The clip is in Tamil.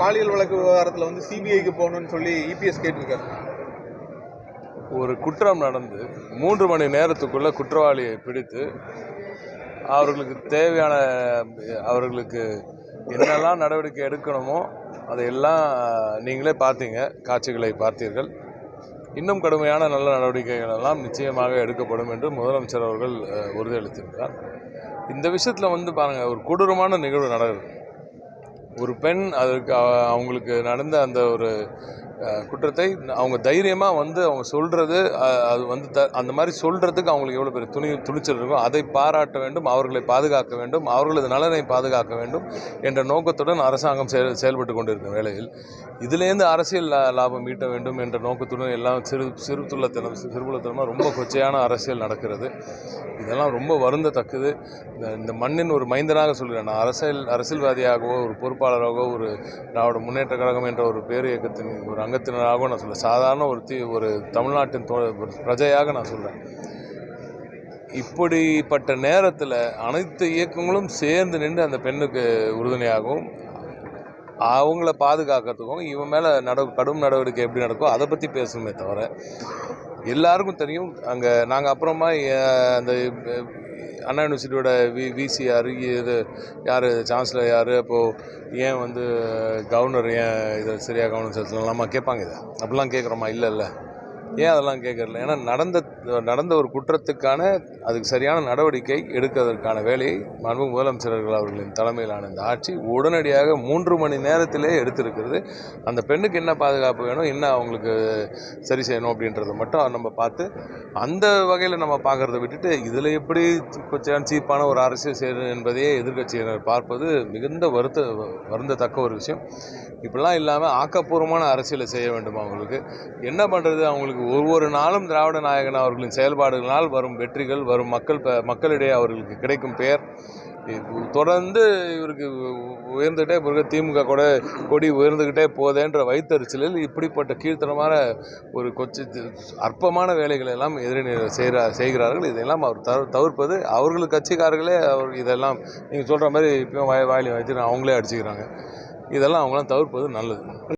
பாலியல் வழக்கு விவகாரத்துல வந்து சிபிஐக்கு போகணும்னு சொல்லி இபிஎஸ் கேட்டிருக்காரு. ஒரு குற்றம் நடந்து மூன்று மணி நேரத்துக்குள்ள குற்றவாளியை பிடித்து அவர்களுக்கு தேவையான அவர்களுக்கு என்னெல்லாம் நடவடிக்கை எடுக்கணுமோ அதையெல்லாம் நீங்களே பார்த்தீங்க காட்சிகளை பார்த்தீர்கள். இன்னும் கடுமையான நல்ல நடவடிக்கைகள் எல்லாம் நிச்சயமாக எடுக்கப்படும் என்று முதலமைச்சர் அவர்கள் உறுதியளித்திருக்கிறார். இந்த விஷயத்தில் வந்து பாருங்கள் ஒரு கொடூரமான நிகழ்வு நடக்குது. ஒரு பெண் அதற்கு அவங்களுக்கு நடந்த அந்த ஒரு குற்றத்தை அவங்க தைரியமாக வந்து அவங்க சொல்கிறது அது வந்து த அந்த மாதிரி சொல்கிறதுக்கு அவங்களுக்கு எவ்வளோ பெரிய துணி துணிச்சல் இருக்கும் அதை பாராட்ட வேண்டும் அவர்களை பாதுகாக்க வேண்டும் அவர்களது நலனை பாதுகாக்க வேண்டும் என்ற நோக்கத்துடன் அரசாங்கம் செயல் செயல்பட்டு கொண்டிருக்கும் வேளையில் இதிலேருந்து அரசியல் லாபம் ஈட்ட வேண்டும் என்ற நோக்கத்துடன் எல்லாம் சிறு சிறுத்துள்ளத்தனம் சிறுபுலத்தனமாக ரொம்ப கொச்சையான அரசியல் நடக்கிறது. இதெல்லாம் ரொம்ப வருந்தத்தக்கது. இந்த இந்த மண்ணின் ஒரு மைந்தனாக சொல்கிறேன். நான் அரசியல் அரசியல்வாதியாகவோ ஒரு பொறுப்பாளராகவோ ஒரு நாவோட முன்னேற்ற கழகம் என்ற ஒரு பேர் இயக்கத்தின் ஒரு சங்கத்தினராகவும் நான் சொல்கிறேன் சாதாரண ஒரு தீ ஒரு தமிழ்நாட்டின் தோ ஒரு பிரஜையாக நான் சொல்கிறேன் இப்படிப்பட்ட நேரத்தில் அனைத்து இயக்கங்களும் சேர்ந்து நின்று அந்த பெண்ணுக்கு உறுதுணையாகவும் அவங்கள பாதுகாக்கிறதுக்கும் இவன் மேலே நட கடும் நடவடிக்கை எப்படி நடக்கும் அதை பற்றி பேசணுமே தவிர எல்லாருக்கும் தெரியும் அங்கே நாங்கள் அப்புறமா அந்த அண்ணா யூனிவர்சிட்டியோட வி விசி யார் இது யார்? சான்சலர் யார்? அப்போது ஏன் வந்து கவர்னர் ஏன் இதை சரியாக கவனம் செலுத்தலாமா கேட்பாங்க இதை. அப்படிலாம் கேட்குறோமா? இல்லை இல்லை ஏன் அதெல்லாம் கேட்கறல ஏன்னா நடந்த நடந்த ஒரு குற்றத்துக்கான அதுக்கு சரியான நடவடிக்கை எடுக்கிறதற்கான வேலையை மாண்பு முதலமைச்சர்கள் அவர்களின் தலைமையிலான இந்த ஆட்சி உடனடியாக மூன்று மணி நேரத்திலே எடுத்திருக்கிறது. அந்த பெண்ணுக்கு என்ன பாதுகாப்பு வேணும்? என்ன அவங்களுக்கு சரி செய்யணும் அப்படின்றத மட்டும் நம்ம பார்த்து அந்த வகையில் நம்ம பார்க்குறத விட்டுட்டு இதில் எப்படி கொஞ்சம் சீப்பான ஒரு அரசியல் செய்யணும் என்பதையே எதிர்க்கட்சியினர் பார்ப்பது மிகுந்த வருத்த வருந்தத்தக்க ஒரு விஷயம். இப்படிலாம் இல்லாமல் ஆக்கப்பூர்வமான அரசியலை செய்ய வேண்டும் அவங்களுக்கு? என்ன பண்ணுறது அவங்களுக்கு? ஒவ்வொரு நாளும் திராவிட நாயகன் அவர்களின் செயல்பாடுகளால் வரும் வெற்றிகள் வரும் மக்கள் மக்களிடையே அவர்களுக்கு கிடைக்கும் பெயர். தொடர்ந்து இவருக்கு உயர்ந்துகிட்டே பிறகு திமுக கூட கொடி உயர்ந்துக்கிட்டே போதேன்ற வைத்தறிச்சலில் இப்படிப்பட்ட கீழ்த்தனமான ஒரு கொச்சி அற்பமான வேலைகளை எல்லாம் எதிரினர் செய்கிறார் செய்கிறார்கள். இதையெல்லாம் அவர் தவிர தவிர்ப்பது அவர்கள் கட்சிக்காரர்களே அவர் இதெல்லாம் நீங்கள் சொல்கிற மாதிரி இப்பயும் வாய் வாயிலையும் வச்சு அவங்களே அடிச்சுக்கிறாங்க. இதெல்லாம் அவங்களாம் தவிர்ப்பது நல்லது.